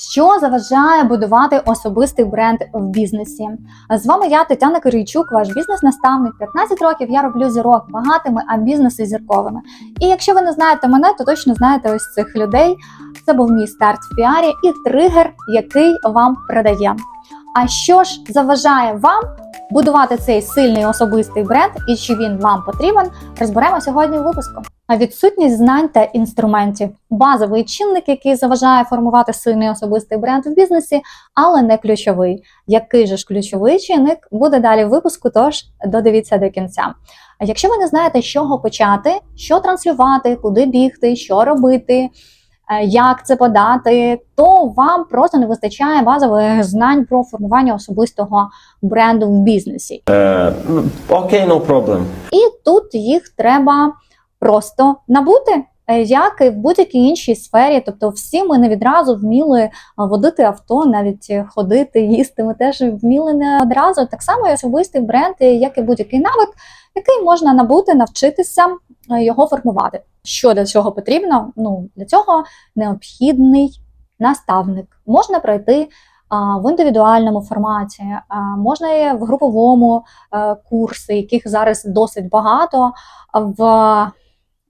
Що заважає будувати особистий бренд в бізнесі? З вами я, Тетяна Кирійчук, ваш бізнес-наставник. 15 років я роблю зірок багатими, а бізнеси зірковими. І якщо ви не знаєте мене, то точно знаєте ось цих людей. Це був мій старт в піарі і тригер, який вам продає. А що ж заважає вам будувати цей сильний особистий бренд і чи він вам потрібен, розберемо сьогодні в випуску. А відсутність знань та інструментів базовий чинник, який заважає формувати сильний особистий бренд в бізнесі, але не ключовий. Який же ж ключовий чинник буде далі в випуску? Тож додивіться до кінця. Якщо ви не знаєте, з чого почати, що транслювати, куди бігти, що робити. Е, Як це подати, то вам просто не вистачає базових знань про формування особистого бренду в бізнесі. Uh, okay, no problem. І тут їх треба просто набути, е, як і в будь-якій іншій сфері. Тобто, всі ми не відразу вміли е, водити авто, навіть е, ходити, їсти. Ми теж вміли не одразу. Так само і особистий бренд, е, як і будь-який навик, який можна набути, навчитися е, його формувати. Що для цього потрібно? Ну для цього необхідний наставник. Можна пройти. а, В індивідуальному форматі, а, можна і в груповому е, курси, яких зараз досить багато в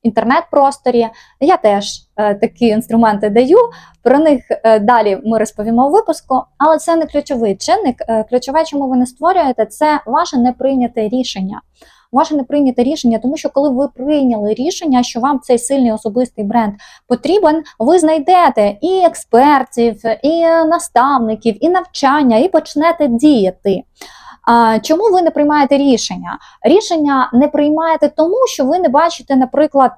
інтернет-просторі. Я теж е, такі інструменти даю. Про них е, далі ми розповімо у випуску, але це не ключовий чинник. Е, Ключове, чому ви не створюєте, це ваше неприйняте рішення. Ваше неприйняте рішення, тому що коли ви прийняли рішення, що вам цей сильний особистий бренд потрібен, ви знайдете і експертів, і наставників, і навчання, і почнете діяти. Чому ви не приймаєте рішення? Рішення не приймаєте тому, що ви не бачите, наприклад,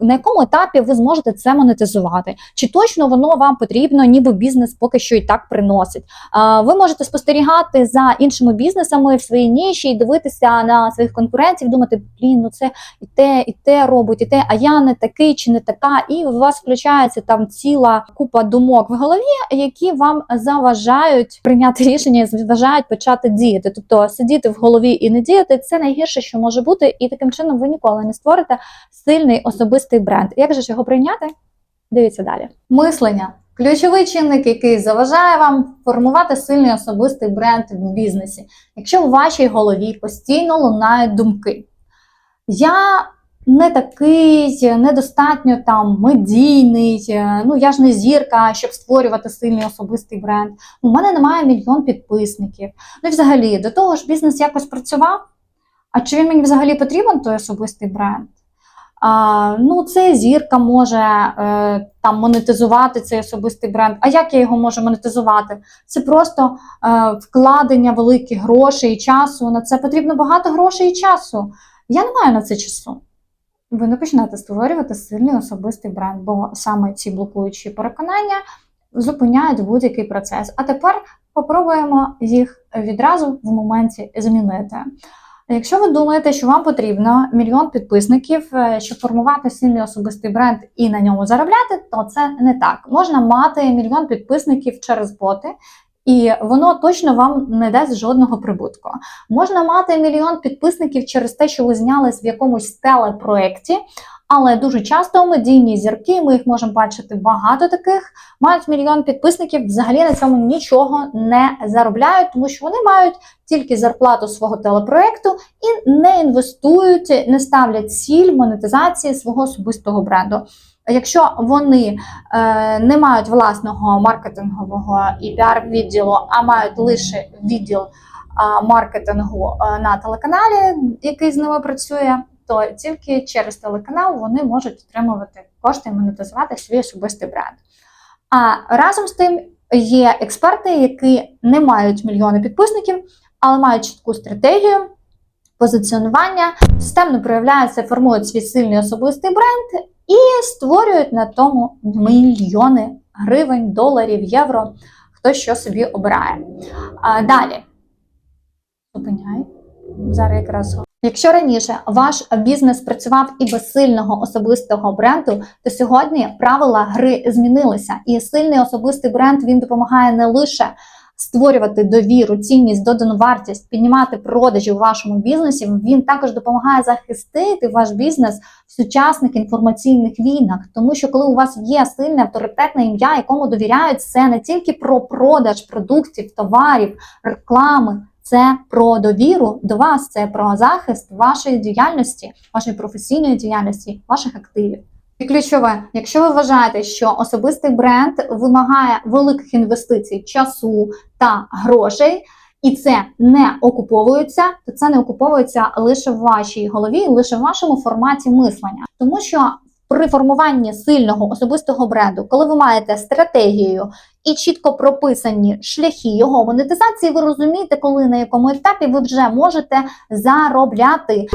на якому етапі ви зможете це монетизувати, чи точно воно вам потрібно, ніби бізнес поки що і так приносить. Ви можете спостерігати за іншими бізнесами в своїй ніші і дивитися на своїх конкурентів, думати, блін, ну це і те, і те робить, і те, а я не такий чи не така. І у вас включається там ціла купа думок в голові, які вам заважають прийняти рішення, заважають почати діяти. Тобто сидіти в голові і не діяти це найгірше, що може бути, і таким чином ви ніколи не створите сильний особистий бренд. Як же ж його прийняти? Дивіться далі. Мислення. Ключовий чинник, який заважає вам формувати сильний особистий бренд в бізнесі. Якщо в вашій голові постійно лунають думки, я не такий, недостатньо там медійний, ну я ж не зірка, щоб створювати сильний особистий бренд. У мене немає мільйон підписників. Ну і взагалі, до того ж, бізнес якось працював. А чи він мені взагалі потрібен, той особистий бренд? Ну, це зірка може е, там монетизувати цей особистий бренд. А як я його можу монетизувати? Це просто е, вкладення великих грошей і часу. На це потрібно багато грошей і часу. Я не маю на це часу. Ви не почнете створювати сильний особистий бренд, бо саме ці блокуючі переконання зупиняють будь-який процес. А тепер попробуємо їх відразу в моменті змінити. Якщо ви думаєте, що вам потрібно мільйон підписників, е, щоб формувати сильний особистий бренд і на ньому заробляти, то це не так. Можна мати мільйон підписників через боти, і воно точно вам не дасть жодного прибутку. Можна мати мільйон підписників через те, що ви знялись в якомусь телепроекті, але дуже часто медійні зірки, ми їх можемо бачити багато таких, мають мільйон підписників, взагалі на цьому нічого не заробляють, тому що вони мають тільки зарплату свого телепроекту і не інвестують, не ставлять ціль монетизації свого особистого бренду. Якщо вони е, не мають власного маркетингового і піар-відділу, а мають лише відділ а, маркетингу е, на телеканалі, який з ними працює, то тільки через телеканал вони можуть отримувати кошти і монетизувати свій особистий бренд. А разом з тим є експерти, які не мають мільйони підписників, але мають чітку стратегію. Позиціонування системно проявляються, формують свій сильний особистий бренд і створюють на тому мільйони гривень, доларів, євро, хто що собі обирає. А, далі. Зупиняй. Зараз якраз. Якщо раніше ваш бізнес працював і без сильного особистого бренду, то сьогодні правила гри змінилися, і сильний особистий бренд він допомагає не лише створювати довіру, цінність, додану вартість, піднімати продажі у вашому бізнесі. Він також допомагає захистити ваш бізнес в сучасних інформаційних війнах, тому що коли у вас є сильне авторитетне ім'я, якому довіряють, це не тільки про продаж продуктів, товарів, реклами. Це про довіру до вас, це про захист вашої діяльності, вашої професійної діяльності, ваших активів. І ключове, якщо ви вважаєте, що особистий бренд вимагає великих інвестицій, часу та грошей, і це не окуповується, то це не окуповується лише в вашій голові, лише в вашому форматі мислення, тому що. При формуванні сильного особистого бренду, коли ви маєте стратегію і чітко прописані шляхи його монетизації, ви розумієте, коли на якому етапі ви вже можете заробляти.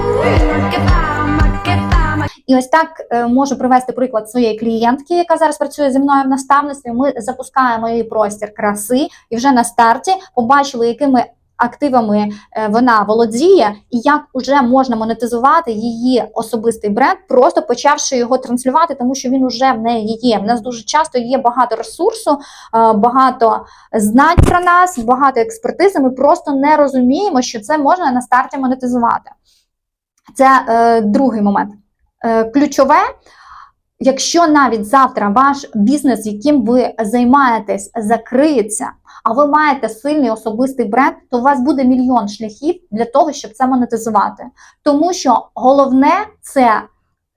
І ось так е, можу привести приклад своєї клієнтки, яка зараз працює зі мною в наставництві. Ми запускаємо її простір краси, і вже на старті побачили, якими активами е, вона володіє, і як вже можна монетизувати її особистий бренд, просто почавши його транслювати, тому що він уже в неї є. В нас дуже часто є багато ресурсу, е, багато знань про нас, багато експертизи. Ми просто не розуміємо, що це можна на старті монетизувати. Це е, другий момент. Е, ключове, якщо навіть завтра ваш бізнес, яким ви займаєтесь, закриється, а ви маєте сильний особистий бренд, то у вас буде мільйон шляхів для того, щоб це монетизувати. Тому що головне це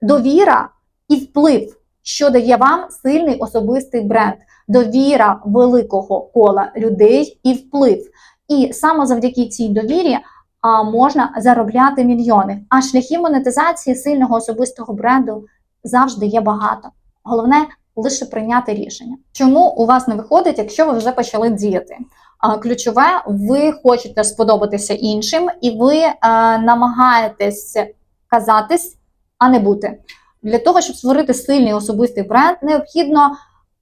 довіра і вплив, що дає вам сильний особистий бренд, довіра великого кола людей і вплив. І саме завдяки цій довірі а, можна заробляти мільйони. А шляхів монетизації сильного особистого бренду завжди є багато. Головне лише прийняти рішення. Чому у вас не виходить, якщо ви вже почали діяти? А, Ключове, ви хочете сподобатися іншим, і ви е, намагаєтесь казатись, а не бути. Для того, щоб створити сильний особистий бренд, необхідно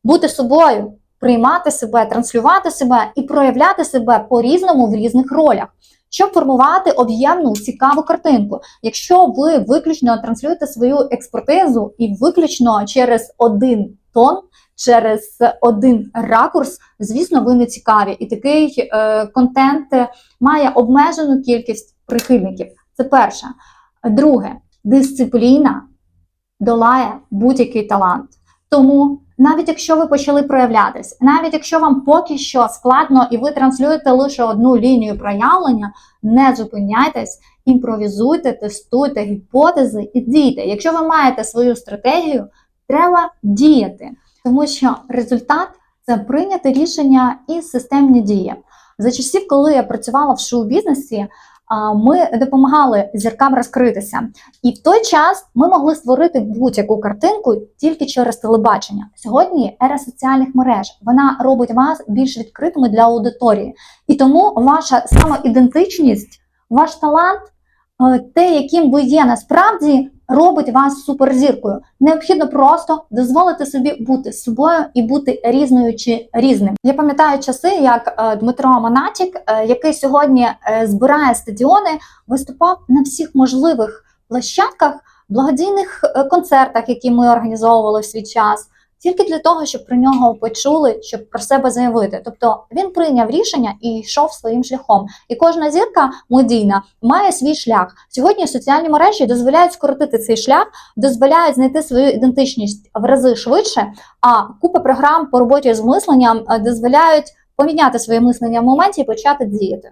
бути собою, приймати себе, транслювати себе і проявляти себе по-різному в різних ролях щоб формувати об'ємну цікаву картинку. Якщо ви виключно транслюєте свою експертизу і виключно через один тон, через один ракурс, звісно, ви не цікаві. І такий е, контент має обмежену кількість прихильників. Це перше. Друге, дисципліна долає будь-який талант. Тому навіть якщо ви почали проявлятись, навіть якщо вам поки що складно і ви транслюєте лише одну лінію проявлення, не зупиняйтесь, імпровізуйте, тестуйте гіпотези і дійте. Якщо ви маєте свою стратегію, треба діяти, тому що результат це прийняти рішення і системні дії. За часів, коли я працювала в шоу-бізнесі, ми допомагали зіркам розкритися. І в той час ми могли створити будь-яку картинку тільки через телебачення. Сьогодні ера соціальних мереж вона робить вас більш відкритими для аудиторії. І тому ваша самоідентичність, ваш талант, те, яким ви є насправді, робить вас суперзіркою. Необхідно просто дозволити собі бути собою і бути різною чи різним. Я пам'ятаю часи, як е, Дмитро Монатік, е, який сьогодні е, збирає стадіони, виступав на всіх можливих площадках, благодійних е, концертах, які ми організовували в свій час. Тільки для того, щоб про нього почули, щоб про себе заявити. Тобто він прийняв рішення і йшов своїм шляхом. І кожна зірка медійна має свій шлях. Сьогодні соціальні мережі дозволяють скоротити цей шлях, дозволяють знайти свою ідентичність в рази швидше. А купа програм по роботі з мисленням е, дозволяють поміняти своє мислення в моменті і почати діяти.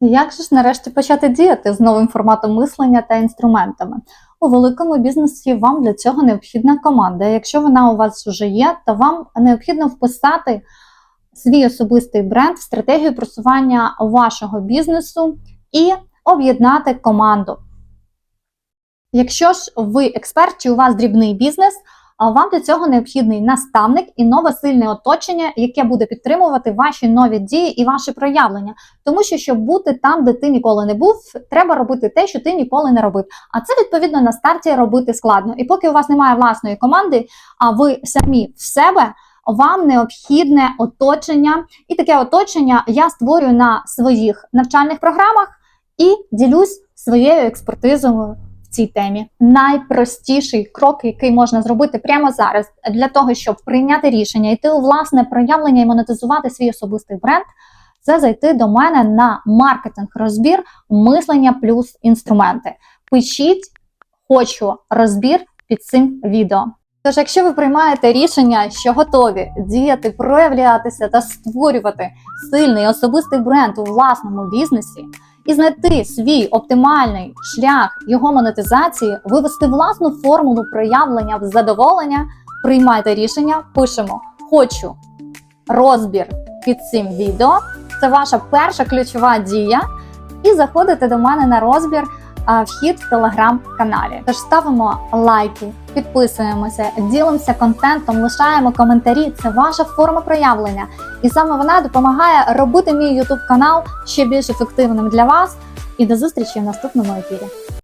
Як же ж нарешті почати діяти з новим форматом мислення та інструментами? У великому бізнесі вам для цього необхідна команда. Якщо вона у вас вже є, то вам необхідно вписати свій особистий бренд в стратегію просування вашого бізнесу і об'єднати команду. Якщо ж ви експерт чи у вас дрібний бізнес, вам для цього необхідний наставник і нове сильне оточення, яке буде підтримувати ваші нові дії і ваші проявлення. Тому що, щоб бути там, де ти ніколи не був, треба робити те, що ти ніколи не робив. А це відповідно на старті робити складно. І поки у вас немає власної команди, а ви самі в себе. Вам необхідне оточення, і таке оточення я створюю на своїх навчальних програмах і ділюсь своєю експертизою в цій темі. Найпростіший крок, який можна зробити прямо зараз, для того, щоб прийняти рішення, йти у власне проявлення і монетизувати свій особистий бренд, це зайти до мене на маркетинг розбір мислення плюс інструменти. Пишіть, хочу розбір під цим відео. Тож, якщо ви приймаєте рішення, що готові діяти, проявлятися та створювати сильний особистий бренд у власному бізнесі і знайти свій оптимальний шлях його монетизації, вивести власну формулу проявлення в задоволення, приймайте рішення, пишемо хочу розбір під цим відео. Це ваша перша ключова дія. І заходите до мене на розбір вхід в телеграм-каналі. Тож ставимо лайки, підписуємося, ділимося контентом, лишаємо коментарі. Це ваша форма проявлення. І саме вона допомагає робити мій YouTube канал ще більш ефективним для вас. І до зустрічі в наступному ефірі.